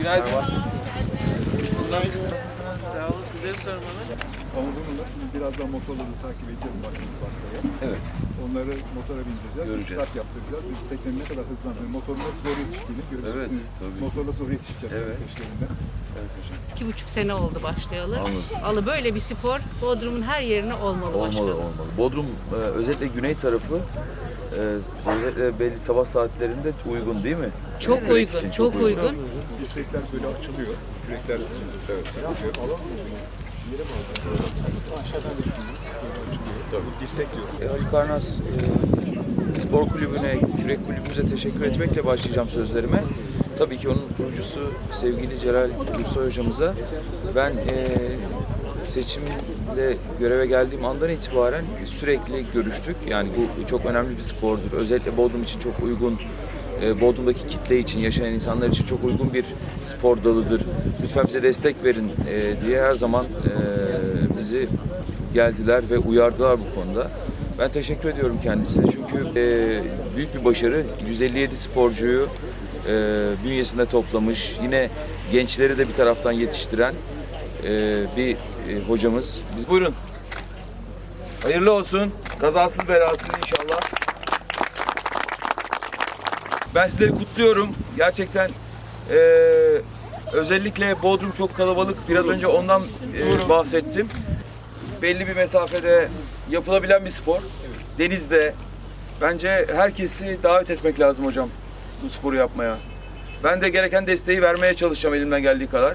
Günaydın. Sağ olun. Sizleri sormalı. Şimdi birazdan motorları takip edeceğiz başımız başlaya. Evet. Onları motora bindireceğiz. Göreceğiz. Start yaptıracağız. Biz teknenin ne kadar hızlandığını, motorun nasıl zor yetiştiğini göreceksiniz. Evet, tabii. Motorla zor yetişeceğiz. Evet. peşlerinden. Evet hocam. İki buçuk sene oldu başlayalı. Anladım. Alı böyle bir spor Bodrum'un her yerine olmalı, Olmalı başkanım. olmalı. Bodrum e, özellikle güney tarafı e, özellikle belli sabah saatlerinde uygun değil mi? Çok Yürek uygun, için çok uygun. Dirsekler böyle açılıyor. Kürekler evet. sıkılıyor. Tabii. Dirsek diyoruz. E, Halikarnas e, Spor Kulübü'ne, Kürek Kulübümüze teşekkür etmekle başlayacağım sözlerime. Tabii ki onun kurucusu sevgili Celal Gürsoy hocamıza ben e, seçimle göreve geldiğim andan itibaren sürekli görüştük. Yani bu çok önemli bir spordur. Özellikle Bodrum için çok uygun e, Bodrum'daki kitle için, yaşayan insanlar için çok uygun bir spor dalıdır. Lütfen bize destek verin e, diye her zaman e, bizi geldiler ve uyardılar bu konuda. Ben teşekkür ediyorum kendisine çünkü büyük bir başarı. 157 sporcuyu bünyesinde toplamış, yine gençleri de bir taraftan yetiştiren e, bir e, hocamız. Biz buyurun. Hayırlı olsun. Kazasız belasız inşallah. Ben sizleri kutluyorum. Gerçekten eee, özellikle Bodrum çok kalabalık. Biraz önce ondan eee, bahsettim. Belli bir mesafede yapılabilen bir spor. Denizde. Bence herkesi davet etmek lazım hocam bu sporu yapmaya. Ben de gereken desteği vermeye çalışacağım elimden geldiği kadar.